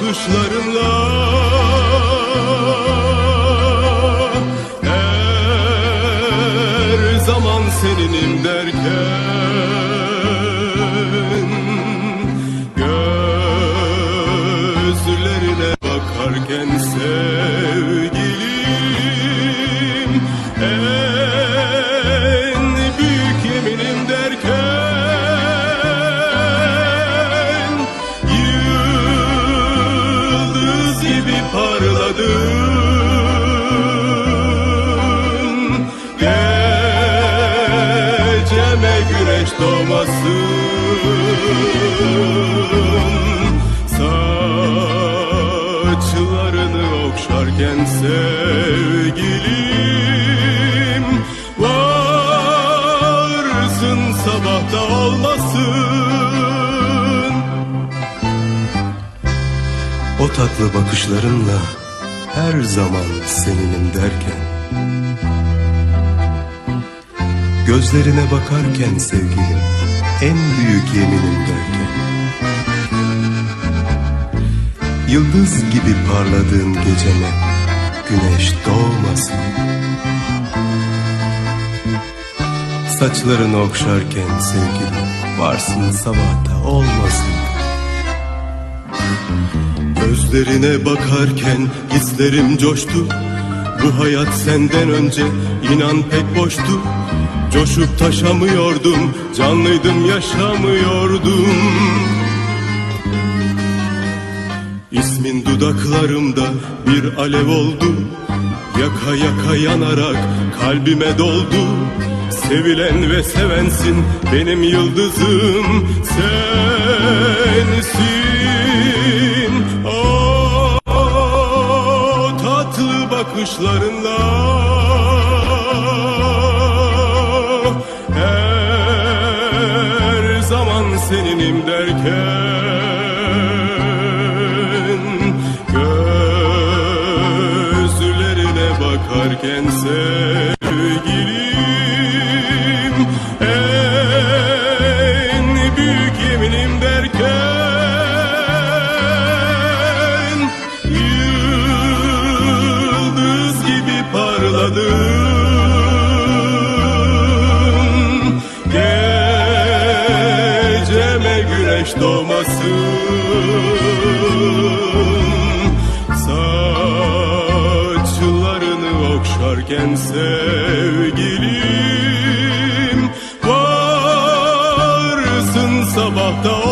bakışlarınla Her zaman seninim derken Gözlerine bakarken sevgilim gibi parladın. Geceme güneş doğmasın Saçlarını okşarken sevgilim Varsın sabahta olmasın O tatlı bakışlarınla her zaman seninim derken. Gözlerine bakarken sevgilim en büyük yeminim derken. Yıldız gibi parladığın geceme güneş doğmasın. Saçlarını okşarken sevgilim varsın sabahta olmasın Gözlerine bakarken hislerim coştu. Bu hayat senden önce inan pek boştu. Coşup taşamıyordum, canlıydım yaşamıyordum. İsmin dudaklarımda bir alev oldu. Yaka yaka yanarak kalbime doldu. Sevilen ve sevensin benim yıldızım. Sensin bakışlarınla. Her zaman seninim derken Gözlerine bakarken sevgilim güneş doğmasın. Saçlarını okşarken sevgilim Varsın sabahta